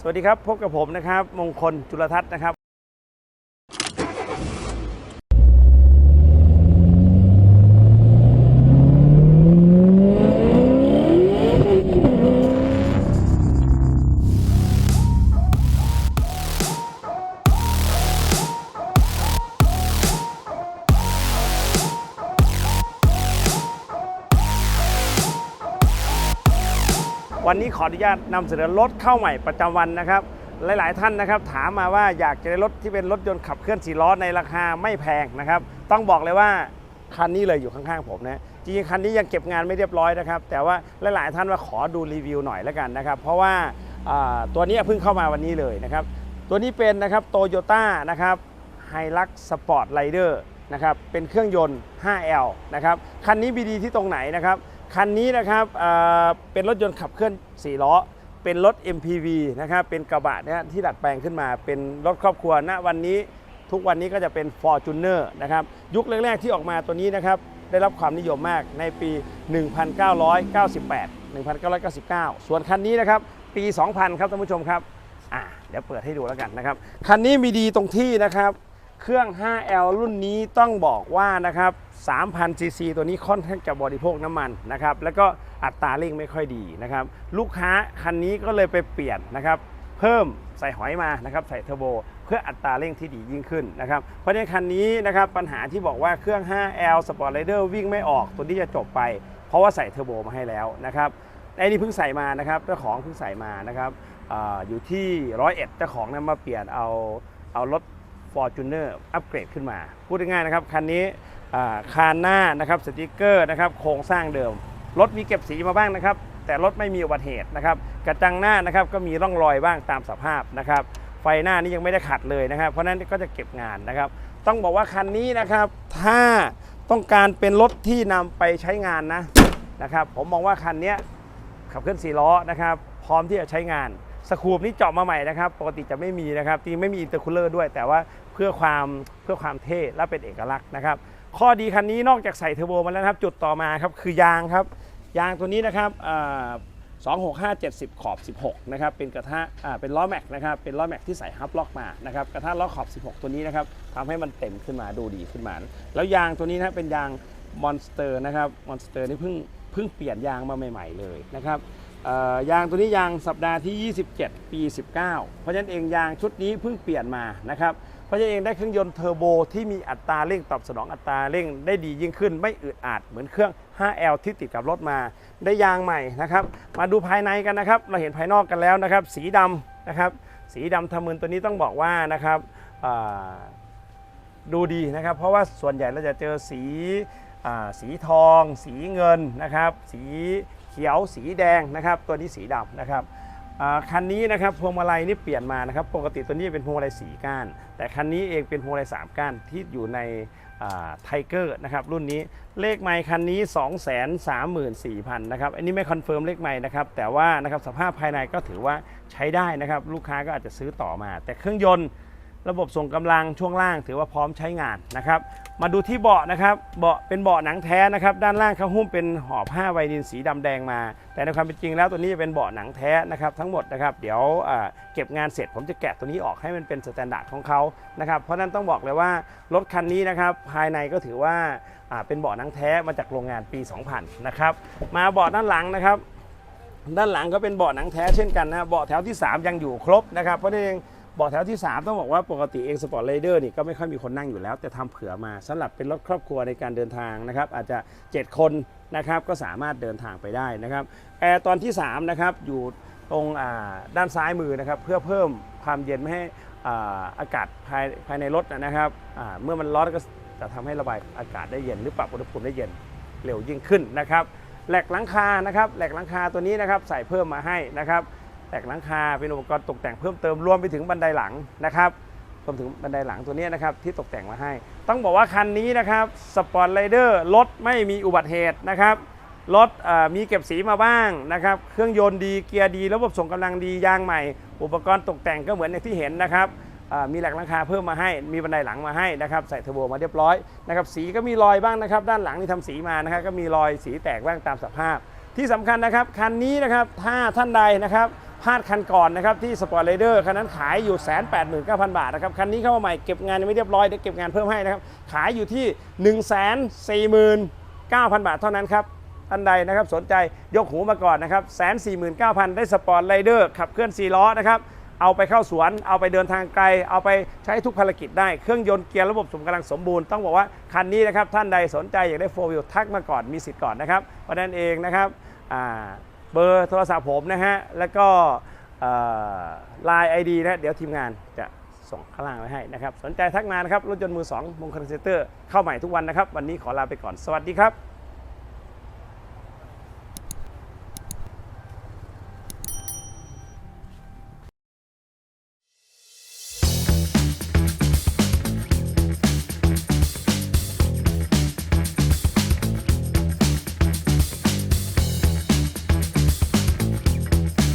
สวัสดีครับ พบกับผมนะครับ มงคลจุลทัศน์นะครับ วันนี้ขออนุญาตนำเสนอรถเข้าใหม่ประจำวันนะครับ หลาย ๆ ท่านนะครับ ถามมาว่าอยากจะได้รถที่เป็นรถยนต์ขับเคลื่อน4ล้อในราคาไม่แพงนะครับ ต้องบอกเลยว่าคันนี้เลยอยู่ข้างๆผมนะจริงๆคันนี้ยังเก็บงานไม่เรียบร้อยนะครับ แต่ว่าหลายๆท่านว่าขอดูรีวิวหน่อยแล้วกันนะครับ เพราะว่าตัวนี้เพิ่งเข้ามาวันนี้เลยนะครับ ตัวนี้เป็นนะครับโตโยต้านะครับไฮลักสปอร์ตไรเดอร์นะครับเป็นเครื่องยนต์ 5L นะครับคันนี้มีดีที่ตรงไหนนะครับ คันนี้นะครับเป็นรถยนต์ขับเคลื่อน 4 ล้อ เป็นรถ MPV นะครับ เป็นกระบะเนี่ยที่ดัดแปลงขึ้นมา เป็นรถครอบครัว ณ วันนี้ ทุกวันนี้ก็จะเป็น Fortuner นะครับ ยุคแรก ๆ ที่ออกมาตัวนี้นะครับ ได้รับความนิยมมากในปี 1998 1999 ส่วนคันนี้นะครับ ปี 2000 ครับท่านผู้ชมครับ อะเดี๋ยวเปิดให้ดูแล้วกันนะครับ คันนี้มีดีตรงที่นะครับ เครื่อง 5L รุ่นนี้ต้องบอกว่านะครับ3,000 ซีซีตัวนี้ค่อนข้างจะบริโภคน้ำมันนะครับ แล้วก็อัตราเร่งไม่ค่อยดีนะครับ ลูกค้าคันนี้ก็เลยไปเปลี่ยนนะครับ เพิ่มใส่หอยมานะครับ ใส่เทอร์โบ เพื่ออัตราเร่งที่ดียิ่งขึ้นนะครับ เพราะฉะนั้นคันนี้นะครับปัญหาที่บอกว่าเครื่อง 5L Sport Rider วิ่งไม่ออกตัวนี้จะจบไป เพราะว่าใส่เทอร์โบมาให้แล้วนะครับไอ้นี่เพิ่งใส่มานะครับเจ้าของเพิ่งใส่มานะครับออยู่ที่ร้อยเอ็ดเจ้าของนั้นมาเปลี่ยนเอาเอารถ Fortuner อัปเกรดขึ้นมา พูดง่ายๆนะครับ คันนี้คานหน้านะครับสติกเกอร์นะครับโครงสร้างเดิม รถมีเก็บสีมาบ้างนะครับ แต่รถไม่มีอุบัติเหตุนะครับกระจังหน้านะครับก็มีร่องรอยบ้างตามสภาพนะครับไฟหน้านี่ยังไม่ได้ขัดเลยนะครับ เพราะนั้นก็จะเก็บงานนะครับ ต้องบอกว่าคันนี้นะครับถ้าต้องการเป็นรถที่นำไปใช้งานนะนะครับ ผมมองว่าคันนี้ขับเคลื่อน4ล้อนะครับ พร้อมที่จะใช้งาน สคูปนี่เจาะมาใหม่นะครับ ปกติจะไม่มีนะครับจริงไม่มีอินเตอร์คูลเลอร์ด้วย แต่ว่าเพื่อความเพื่อความเท่และเป็นเอกลักษณ์นะครับ ข้อดีคันนี้นอกจากใส่เทอร์โบมาแล้วนะครับ จุดต่อมาครับคือยางครับ ยางตัวนี้นะครับอ่า265 70 ขอบ 16 นะครับ เป็นกระทะเป็นล้อแม็กนะครับ เป็นล้อแม็กที่ใส่ฮับล็อกมา นะครับ กระทะล้อขอบ 16 ตัวนี้นะครับทำให้มันเต็มขึ้นมาดูดีขึ้นมา แล้วยางตัวนี้นะเป็นยางมอนสเตอร์นะครับ มอนสเตอร์นี่เพิ่งเพิ่งเปลี่ยนยางมาใหม่ ๆ เลยนะครับ ยางตัวนี้ยางสัปดาห์ที่ 27 ปี 19 เพราะฉะนั้นเองยางชุดนี้เพิ่งเปลี่ยนมานะครับ เพราะฉะนั้นเองได้เครื่องยนต์เทอร์โบที่มีอัตราเร่งตอบสนองอัตราเร่งได้ดียิ่งขึ้น ไม่อึดอัดเหมือนเครื่อง 5L ที่ติดกับรถมา ได้ยางใหม่นะครับ มาดูภายในกันนะครับ เราเห็นภายนอกกันแล้วนะครับ สีดำนะครับ สีดำทะมึนตัวนี้ต้องบอกว่านะครับดูดีนะครับ เพราะว่าส่วนใหญ่เราจะเจอสีอสีทอง สีเงินนะครับ สี ขียวสีแดงนะครับตัวนี้สีดำนะครับคันนี้นะครับพวงมาลัยนี่เปลี่ยนมานะครับปกติตัวนี้เป็นพวงมาลัยสีก้าน แต่คันนี้เองเป็นพวงมาลัยสามก้านที่อยู่ในไทเกอร์นะครับรุ่นนี้เลขไมค์คันนี้ 2 3 4 0 0 0นะครับอันนี้ไม่คอนเฟิร์มเลขไมค์นะครับแต่ว่านะครับสภาพภายในก็ถือว่าใช้ได้นะครับลูกค้าก็อาจจะซื้อต่อมา แต่เครื่องยนต์ ระบบส่งกำลังช่วงล่างถือว่าพร้อมใช้งานนะครับ มาดูที่เบาะนะครับ เบาะเป็นเบาะหนังแท้นะครับ ด้านล่างเขาหุ้มเป็นห่อผ้าไวนิลสีดำแดงมา แต่ในความเป็นจริงแล้วตัวนี้จะเป็นเบาะหนังแท้นะครับทั้งหมดนะครับ เดี๋ยวเก็บงานเสร็จผมจะแกะตัวนี้ออกให้มันเป็นสแตนดาร์ดของเขานะครับ เพราะฉะนั้นต้องบอกเลยว่ารถคันนี้นะครับภายในก็ถือว่าเป็นเบาะหนังแท้มาจากโรงงานปี 2000 นะครับ มาเบาะด้านหลังนะครับ ด้านหลังก็เป็นเบาะหนังแท้เช่นกันนะ เบาะแถวที่ 3 ยังอยู่ครบนะครับ เพราะนั้นเอง บาะแถวที่ 3 ต้องบอกว่าปกติเองสปอร์ตไรเดอร์นี่ก็ไม่ค่อยมีคนนั่งอยู่แล้ว แต่ทำเผื่อมาสำหรับเป็นรถครอบครัวในการเดินทางนะครับอาจจะ 7 คนนะครับก็สามารถเดินทางไปได้นะครับแอร์ตอนที่3นะครับอยู่ตรงด้านซ้ายมือนะครับเพื่อเพิ่มความเย็นไม่ให้อาอากาศภายภายในรถนะครับเมื่อมันร้อนก็จะทำให้ระบายอากาศได้เย็น หรือปรับอุณหภูมิได้เย็นเร็วยิ่งขึ้นนะครับแหลกหลังคานะครับแหลกหลังคาตัวนี้นะครับใส่เพิ่มมาให้นะครับ กหลังคา เป็นอุปกรณ์ตกแต่งเพิ่มเติมรวมไปถึงบันไดหลังนะครับรวมถึงบันไดหลังตัวนี้นะครับที่ตกแต่งมาให้ ต้องบอกว่าคันนี้นะครับสปอร์ตไรเดอร์รถไม่มีอุบัติเหตุนะครับรถมีเก็บสีมาบ้างนะครับเครื่องยนต์ดีเกียร์ดี ระบบส่งกำลังดียางใหม่ อุปกรณ์ตกแต่งก็เหมือนอย่างที่เห็นนะครับมีแหลกหลังคาเพิ่มมาให้มีบันไดหลังมาให้นะครับใส่เทอร์โบมาเรียบร้อยนะครับสีก็มีรอยบ้างนะครับ ด้านหลังนี่ทำสีมานะครับก็มีรอยสีแตกบ้างตามสภาพ ที่สำคัญนะครับคันนี้นะครับถ้าท่านใดนะครับ พลาดคันก่อนนะครับที่สปอร์ตเ a เดอร์คันนั้นขายอยู่แสนแปดหมื่นเก้าพันบาทนะครับคันนี้เข้ามาใหม่เก็บงานยังไม่เรียบร้อยเดี๋ยวเก็บงานเพิ่มให้นะครับขายอยู่ที่1นึ่งแสนสี่หมื่นเก้าพันบาทเท่านั้นครับท่านใดนะครับสนใจยกหูมาก่อนนะครับแสนสี่หมื่นเก้าพันได้สปอร์ตเ a เดอร์ขับเคลื่อน4ล้อนะครับเอาไปเข้าสวน เอาไปเดินทางไกล เอาไปใช้ทุกภารกิจได้ เครื่องยนต์เกียร์ระบบสมกำลังสมบูรณ์ ต้องบอกว่าคันนี้นะครับท่านใดสนใจอยากได้โฟวิลทักมาก่อนมีสิทธิ์ก่อนนะครับเพราะฉะนั้นเองนะครับอ่า เบอร์โทรศัพท์ผมนะฮะ แล้วก็ไลน์ไอดีนะเดี๋ยวทีมงานจะส่งข้างล่างไว้ให้นะครับ สนใจทักมานะครับ รถยนต์มือ2มงคลเซ็นเตอร์เข้าใหม่ทุกวันนะครับ วันนี้ขอลาไปก่อนสวัสดีครับ